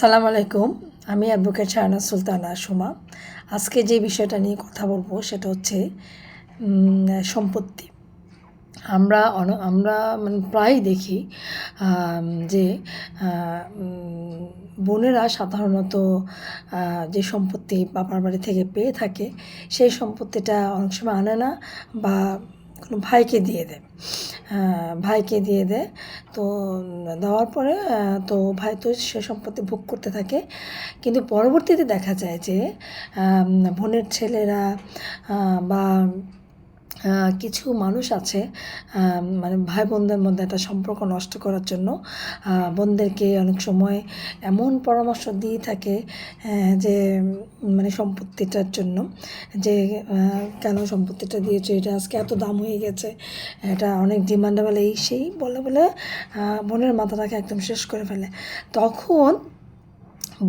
সালাম আলাইকুম। আমি অ্যাডভোকেট শাহানা সুলতানা সুমা। আজকে যে বিষয়টা নিয়ে কথা বলব সেটা হচ্ছে সম্পত্তি। আমরা আমরা মানে প্রায় দেখি যে বোনেরা সাধারণত যে সম্পত্তি বাবার বাড়ি থেকে পেয়ে থাকে, সেই সম্পত্তিটা অনেক সময় আনে না বা কোনো ভাইকে দিয়ে দেয় ভাইকে দিয়ে দেয় তো দেওয়ার পরে তো ভাই তো সে সম্পত্তি ভোগ করতে থাকে। কিন্তু পরবর্তীতে দেখা যায় যে বোনের ছেলেরা বা কিছু মানুষ আছে মানে ভাই বোনদের মধ্যে একটা সম্পর্ক নষ্ট করার জন্য বোনদেরকে অনেক সময় এমন পরামর্শ দিয়ে থাকে যে মানে সম্পত্তিটার জন্য, যে কেন সম্পত্তিটা দিয়েছে, এটা আজকে এত দাম হয়ে গেছে, এটা অনেক ডিমান্ডেবল এই সেই বলে বলে বোনের মাথাটাকে একদম শেষ করে ফেলে। তখন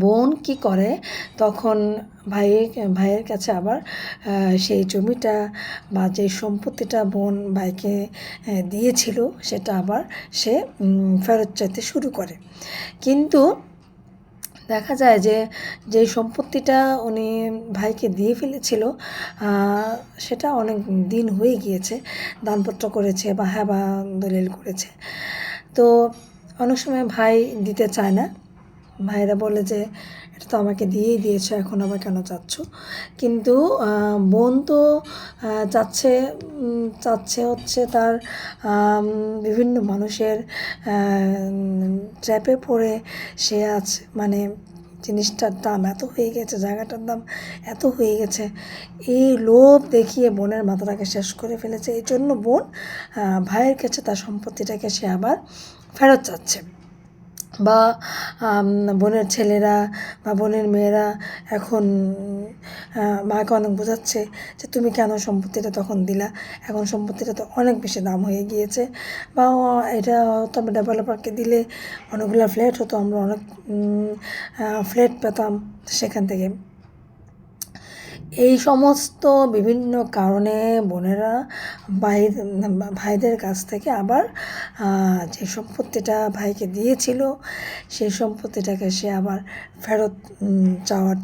বোন কি করে, তখন ভাইয়ের ভাইয়ের কাছে আবার সেই জমিটা বা যে সম্পত্তিটা বোন ভাইকে দিয়েছিল, সেটা আবার সে ফেরত চাইতে শুরু করে। কিন্তু দেখা যায় যে যে সম্পত্তিটা উনি ভাইকে দিয়ে ফেলেছিল সেটা অনেক দিন হয়ে গিয়েছে, দানপত্র করেছে বা হ্যাঁ বা দলিল করেছে। তো অনেক সময় ভাই দিতে চায় না। ভাইরা বলে যে, এটা তো আমাকে দিয়েই দিয়েছে, এখন আবার কেন চাচ্ছ? কিন্তু বোন তো চাচ্ছে চাচ্ছে হচ্ছে তার বিভিন্ন মানুষের ট্র্যাপে পড়ে সে আজ মানে জিনিসটার দাম এত হয়ে গেছে, জায়গাটার দাম এত হয়ে গেছে। এই লোভ দেখিয়ে বোনের মাথাটাকে শেষ করে ফেলেছে। এই জন্য বোন ভাইয়ের কাছে তার সম্পত্তিটাকে সে আবার ফেরত চাচ্ছে। বা বোনের ছেলেরা বা বোনের মেয়েরা এখন মাকে অনেক বোঝাচ্ছে যে তুমি কেন সম্পত্তিটা তখন দিলা। এখন সম্পত্তিটা তো অনেক বেশি দাম হয়ে গিয়েছে। বা এটা হয়তো আমি ডেভেলপারকে দিলে অনেকগুলো ফ্ল্যাট হতো, আমরা অনেক ফ্ল্যাট পেতাম সেখান থেকে। এই সমস্ত বিভিন্ন কারণে বোনেরা ভাই, ভাইদের কাছ থেকে আবার যে সম্পত্তিটা ভাইকে দিয়েছিল, সেই সম্পত্তিটাকে সে আবার ফেরত চাওয়ার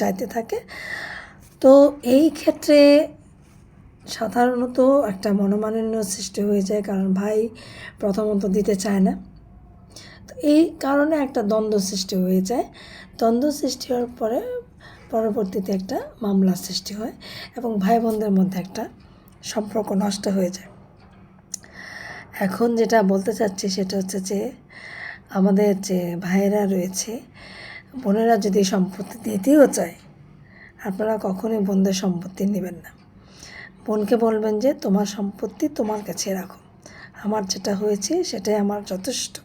চাইতে থাকে। তো এই ক্ষেত্রে সাধারণত একটা মনোমালিন্য সৃষ্টি হয়ে যায়, কারণ ভাই প্রথমত দিতে চায় না। তো এই কারণে একটা দ্বন্দ্ব সৃষ্টি হয়ে যায়। দ্বন্দ্ব সৃষ্টি হওয়ার পরে পরবর্তীতে একটা মামলা সৃষ্টি হয় এবং ভাই বোনদের মধ্যে একটা সম্পর্ক নষ্ট হয়ে যায়। এখন যেটা বলতে চাচ্ছি সেটা হচ্ছে যে, আমাদের যে ভাইয়েরা রয়েছে, বোনেরা যদি সম্পত্তি দিতেও চায়, আপনারা কখনোই বোনদের সম্পত্তি নেবেন না। বোনকে বলবেন যে, তোমার সম্পত্তি তোমার কাছে রাখো। আমার যেটা হয়েছে সেটাই আমার যথেষ্ট।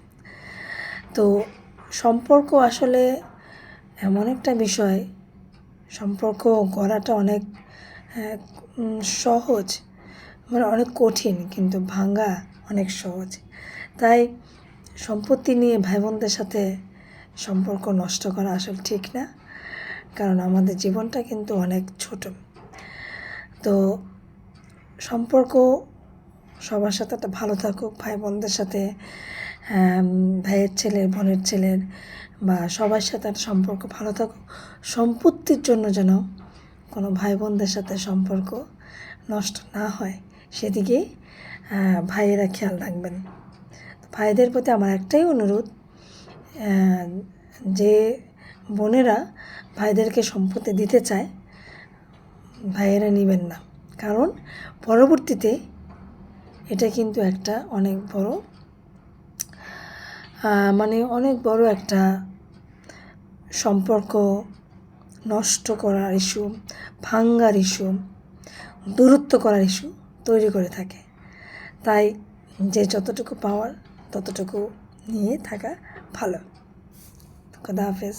তো সম্পর্ক আসলে এমন একটা বিষয় সম্পর্ক গড়াটা অনেক আহ, সহজ মানে অনেক কঠিন কিন্তু ভাঙা অনেক সহজ। তাই সম্পত্তি নিয়ে ভাই বোনদের সাথে সম্পর্ক নষ্ট করা আসলে ঠিক না কারণ আমাদের জীবনটা কিন্তু অনেক ছোট। তো সম্পর্ক সবার সাথে একটা ভালো থাকুক ভাই বোনদের সাথে আম, ভাইয়ের ছেলের বোনের ছেলের বা সবার সাথে একটা সম্পর্ক ভালো থাকুক। সম্পত্তির জন্য যেন কোনো ভাই বোনদের সাথে সম্পর্ক নষ্ট না হয়, সেদিকে ভাইয়েরা খেয়াল রাখবেন। ভাইদের প্রতি আমার একটাই অনুরোধ যে বোনেরা ভাইদেরকে সম্পত্তি দিতে চায়, ভাইয়েরা নেবেন না। কারণ পরবর্তীতে এটা কিন্তু একটা অনেক বড় মানে অনেক বড় একটা সম্পর্ক নষ্ট করার ইস্যু, ভাঙ্গার ইস্যু, দূরত্ব করার ইস্যু তৈরি করে থাকে। তাই যে যতটুকু পাওয়ার ততটুকু নিয়ে থাকা ভালো। খুদা হাফেজ।